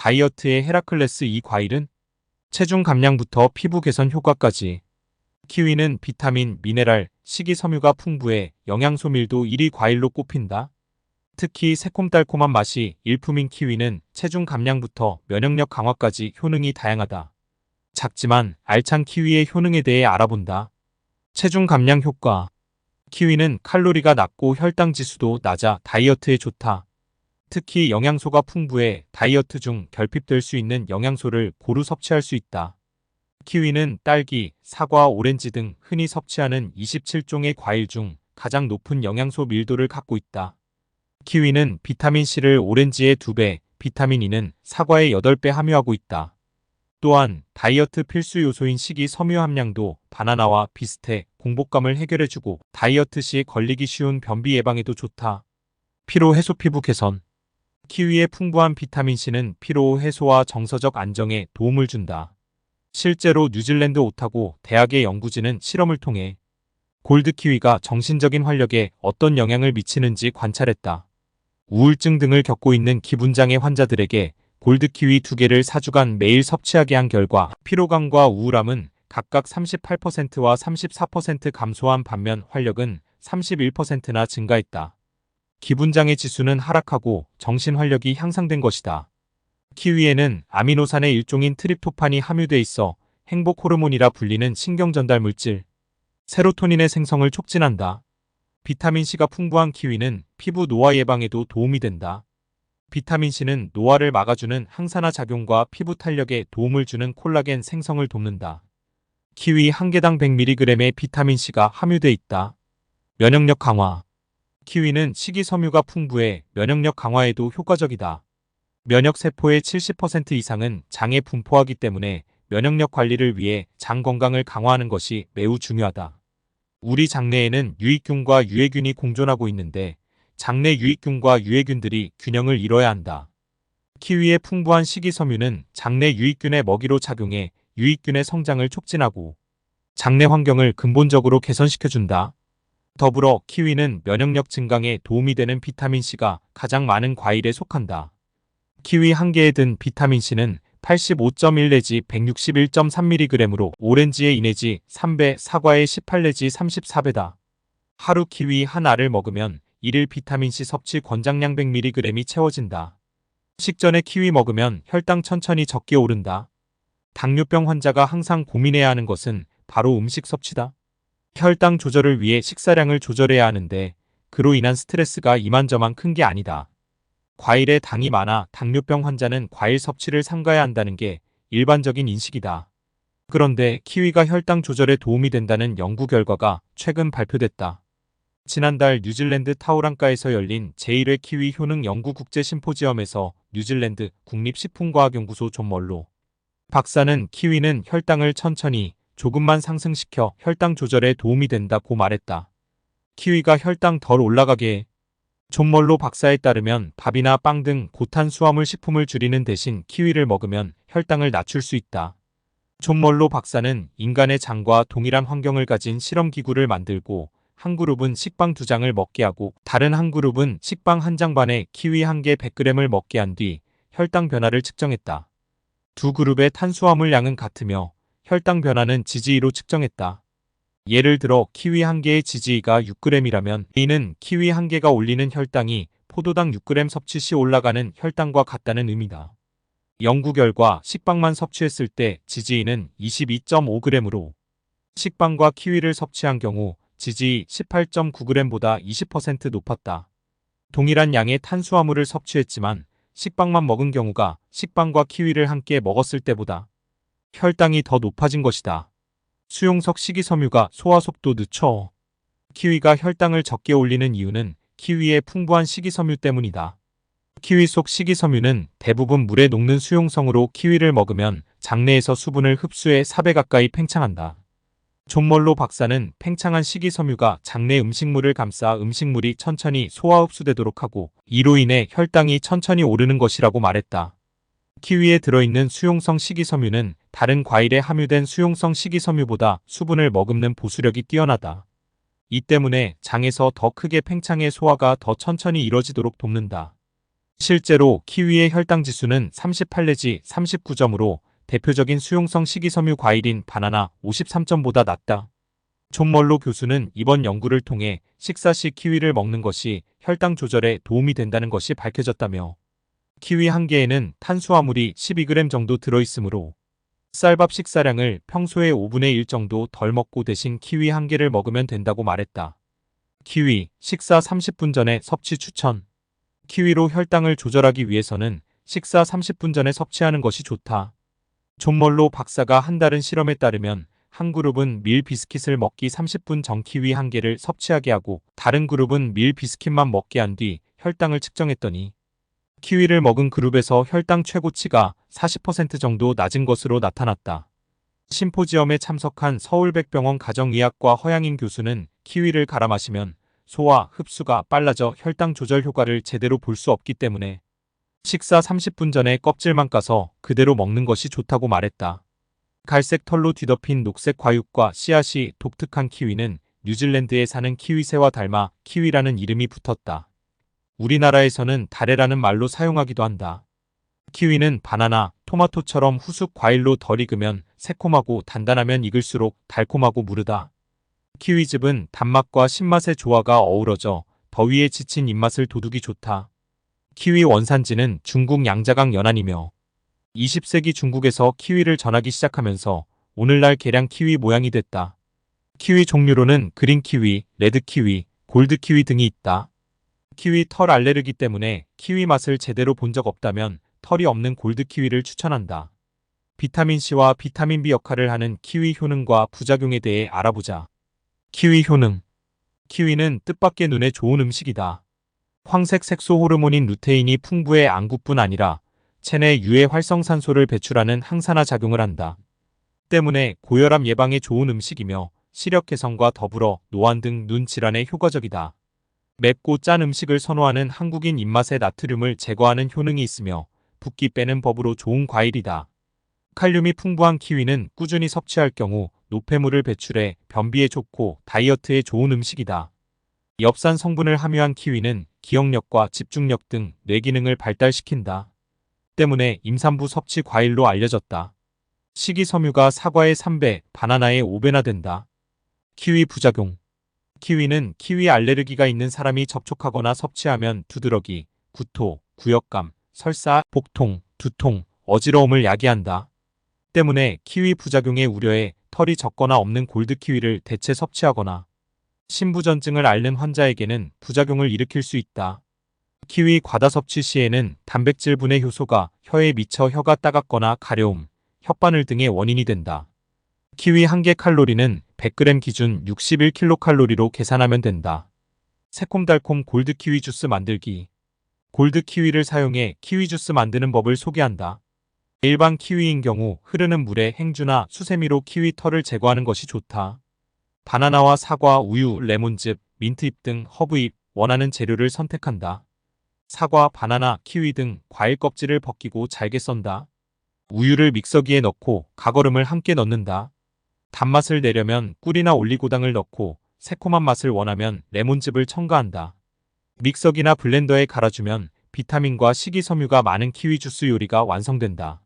다이어트의 헤라클레스 이 과일은 체중 감량부터 피부 개선 효과까지 키위는 비타민, 미네랄, 식이섬유가 풍부해 영양 소 밀도 1위 과일로 꼽힌다. 특히 새콤달콤한 맛이 일품인 키위는 체중 감량부터 면역력 강화까지 효능이 다양하다. 작지만 알찬 키위의 효능에 대해 알아본다. 체중 감량 효과 키위는 칼로리가 낮고 혈당 지수도 낮아 다이어트에 좋다. 특히 영양소가 풍부해 다이어트 중 결핍될 수 있는 영양소를 고루 섭취할 수 있다. 키위는 딸기, 사과, 오렌지 등 흔히 섭취하는 27종의 과일 중 가장 높은 영양소 밀도를 갖고 있다. 키위는 비타민C를 오렌지의 2배, 비타민 E는 사과의 8배 함유하고 있다. 또한 다이어트 필수 요소인 식이 섬유 함량도 바나나와 비슷해 공복감을 해결해주고 다이어트 시 걸리기 쉬운 변비 예방에도 좋다. 피로 해소 피부 개선 키위의 풍부한 비타민C는 피로 해소와 정서적 안정에 도움을 준다. 실제로 뉴질랜드 오타고 대학의 연구진은 실험을 통해 골드 키위가 정신적인 활력에 어떤 영향을 미치는지 관찰했다. 우울증 등을 겪고 있는 기분장애 환자들에게 골드 키위 두 개를 4주간 매일 섭취하게 한 결과 피로감과 우울함은 각각 38%와 34% 감소한 반면 활력은 31%나 증가했다. 기분장애 지수는 하락하고 정신 활력이 향상된 것이다. 키위에는 아미노산의 일종인 트립토판이 함유돼 있어 행복 호르몬이라 불리는 신경 전달 물질 세로토닌의 생성을 촉진한다. 비타민C가 풍부한 키위는 피부 노화 예방에도 도움이 된다. 비타민C는 노화를 막아주는 항산화 작용과 피부 탄력에 도움을 주는 콜라겐 생성을 돕는다. 키위 한 개당 100mg의 비타민C가 함유돼 있다. 면역력 강화 키위는 식이섬유가 풍부해 면역력 강화에도 효과적이다. 면역 세포의 70% 이상은 장에 분포하기 때문에 면역력 관리를 위해 장 건강을 강화하는 것이 매우 중요하다. 우리 장내에는 유익균과 유해균이 공존하고 있는데 장내 유익균과 유해균들이 균형을 이뤄야 한다. 키위의 풍부한 식이섬유는 장내 유익균의 먹이로 작용해 유익균의 성장을 촉진하고 장내 환경을 근본적으로 개선시켜준다. 더불어 키위는 면역력 증강에 도움이 되는 비타민C가 가장 많은 과일에 속한다. 키위 한 개에 든 비타민C는 85.1 내지 161.3mg으로 오렌지의 2 내지 3배, 사과의 18 내지 34배다. 하루 키위 한 알을 먹으면 일일 비타민C 섭취 권장량 100mg이 채워진다. 식전에 키위 먹으면 혈당 천천히 적게 오른다. 당뇨병 환자가 항상 고민해야 하는 것은 바로 음식 섭취다. 혈당 조절을 위해 식사량을 조절해야 하는데 그로 인한 스트레스가 이만저만 큰 게 아니다. 과일에 당이 많아 당뇨병 환자는 과일 섭취를 삼가야 한다는 게 일반적인 인식이다. 그런데 키위가 혈당 조절에 도움이 된다는 연구 결과가 최근 발표됐다. 지난달 뉴질랜드 타우랑가에서 열린 제1회 키위 효능 연구 국제 심포지엄에서 뉴질랜드 국립식품과학연구소 존 멀로 박사는 키위는 혈당을 천천히 조금만 상승시켜 혈당 조절에 도움이 된다고 말했다. 키위가 혈당 덜 올라가게 해 존멀로 박사에 따르면 밥이나 빵 등 고탄수화물 식품을 줄이는 대신 키위를 먹으면 혈당을 낮출 수 있다. 존멀로 박사는 인간의 장과 동일한 환경을 가진 실험기구를 만들고 한 그룹은 식빵 두 장을 먹게 하고 다른 한 그룹은 식빵 한 장 반에 키위 한 개 100g을 먹게 한 뒤 혈당 변화를 측정했다. 두 그룹의 탄수화물 양은 같으며 혈당 변화는 지지의로 측정했다. 예를 들어 키위 한 개의 지지의가 6g이라면 A는 키위 한 개가 올리는 혈당이 포도당 6g 섭취 시 올라가는 혈당과 같다는 의미다. 연구 결과 식빵만 섭취했을 때 지지의는 22.5g으로 식빵과 키위를 섭취한 경우 지지의 18.9g보다 20% 높았다. 동일한 양의 탄수화물을 섭취했지만 식빵만 먹은 경우가 식빵과 키위를 함께 먹었을 때보다 혈당이 더 높아진 것이다. 수용석 식이섬유가 소화 속도 늦춰 키위가 혈당을 적게 올리는 이유는 키위의 풍부한 식이섬유 때문이다. 키위 속 식이섬유는 대부분 물에 녹는 수용성으로 키위를 먹으면 장내에서 수분을 흡수해 4배 가까이 팽창한다. 존멀로 박사는 팽창한 식이섬유가 장내 음식물을 감싸 음식물이 천천히 소화 흡수되도록 하고 이로 인해 혈당이 천천히 오르는 것이라고 말했다. 키위에 들어있는 수용성 식이섬유는 다른 과일에 함유된 수용성 식이섬유보다 수분을 머금는 보수력이 뛰어나다. 이 때문에 장에서 더 크게 팽창해 소화가 더 천천히 이뤄지도록 돕는다. 실제로 키위의 혈당 지수는 38 내지 39점으로 대표적인 수용성 식이섬유 과일인 바나나 53점보다 낮다. 존멀로 교수는 이번 연구를 통해 식사 시 키위를 먹는 것이 혈당 조절에 도움이 된다는 것이 밝혀졌다며 키위 한 개에는 탄수화물이 12g 정도 들어있으므로 쌀밥 식사량을 평소의 5분의 1 정도 덜 먹고 대신 키위 한 개를 먹으면 된다고 말했다. 키위, 식사 30분 전에 섭취 추천. 키위로 혈당을 조절하기 위해서는 식사 30분 전에 섭취하는 것이 좋다. 존멀로 박사가 한 다른 실험에 따르면 한 그룹은 밀 비스킷을 먹기 30분 전 키위 한 개를 섭취하게 하고 다른 그룹은 밀 비스킷만 먹게 한 뒤 혈당을 측정했더니 키위를 먹은 그룹에서 혈당 최고치가 40% 정도 낮은 것으로 나타났다. 심포지엄에 참석한 서울백병원 가정의학과 허양인 교수는 키위를 갈아 마시면 소화, 흡수가 빨라져 혈당 조절 효과를 제대로 볼 수 없기 때문에 식사 30분 전에 껍질만 까서 그대로 먹는 것이 좋다고 말했다. 갈색 털로 뒤덮인 녹색 과육과 씨앗이 독특한 키위는 뉴질랜드에 사는 키위새와 닮아 키위라는 이름이 붙었다. 우리나라에서는 다래라는 말로 사용하기도 한다. 키위는 바나나, 토마토처럼 후숙 과일로 덜 익으면 새콤하고 단단하면 익을수록 달콤하고 무르다. 키위즙은 단맛과 신맛의 조화가 어우러져 더위에 지친 입맛을 돋우기 좋다. 키위 원산지는 중국 양자강 연안이며 20세기 중국에서 키위를 전하기 시작하면서 오늘날 개량 키위 모양이 됐다. 키위 종류로는 그린 키위, 레드 키위, 골드 키위 등이 있다. 키위 털 알레르기 때문에 키위 맛을 제대로 본 적 없다면 털이 없는 골드 키위를 추천한다. 비타민C와 비타민 B 역할을 하는 키위 효능과 부작용에 대해 알아보자. 키위 효능. 키위는 뜻밖의 눈에 좋은 음식이다. 황색 색소 호르몬인 루테인이 풍부해 안구뿐 아니라 체내 유해 활성산소를 배출하는 항산화 작용을 한다. 때문에 고혈압 예방에 좋은 음식이며 시력 개선과 더불어 노안 등 눈 질환에 효과적이다. 맵고 짠 음식을 선호하는 한국인 입맛에 나트륨을 제거하는 효능이 있으며 붓기 빼는 법으로 좋은 과일이다. 칼륨이 풍부한 키위는 꾸준히 섭취할 경우 노폐물을 배출해 변비에 좋고 다이어트에 좋은 음식이다. 엽산 성분을 함유한 키위는 기억력과 집중력 등 뇌기능을 발달시킨다. 때문에 임산부 섭취 과일로 알려졌다. 식이섬유가 사과의 3배, 바나나의 5배나 된다. 키위 부작용 키위는 키위 알레르기가 있는 사람이 접촉하거나 섭취하면 두드러기, 구토, 구역감, 설사, 복통, 두통, 어지러움을 야기한다. 때문에 키위 부작용의 우려에 털이 적거나 없는 골드 키위를 대체 섭취하거나 신부전증을 앓는 환자에게는 부작용을 일으킬 수 있다. 키위 과다 섭취 시에는 단백질 분해 효소가 혀에 미쳐 혀가 따갑거나 가려움, 혓바늘 등의 원인이 된다. 키위 한 개 칼로리는 100g 기준 61kcal로 계산하면 된다. 새콤달콤 골드 키위 주스 만들기. 골드 키위를 사용해 키위 주스 만드는 법을 소개한다. 일반 키위인 경우 흐르는 물에 행주나 수세미로 키위 털을 제거하는 것이 좋다. 바나나와 사과, 우유, 레몬즙, 민트잎 등 허브잎, 원하는 재료를 선택한다. 사과, 바나나, 키위 등 과일 껍질을 벗기고 잘게 썬다. 우유를 믹서기에 넣고 가거름을 함께 넣는다. 단맛을 내려면 꿀이나 올리고당을 넣고 새콤한 맛을 원하면 레몬즙을 첨가한다. 믹서기나 블렌더에 갈아주면 비타민과 식이섬유가 많은 키위 주스 요리가 완성된다.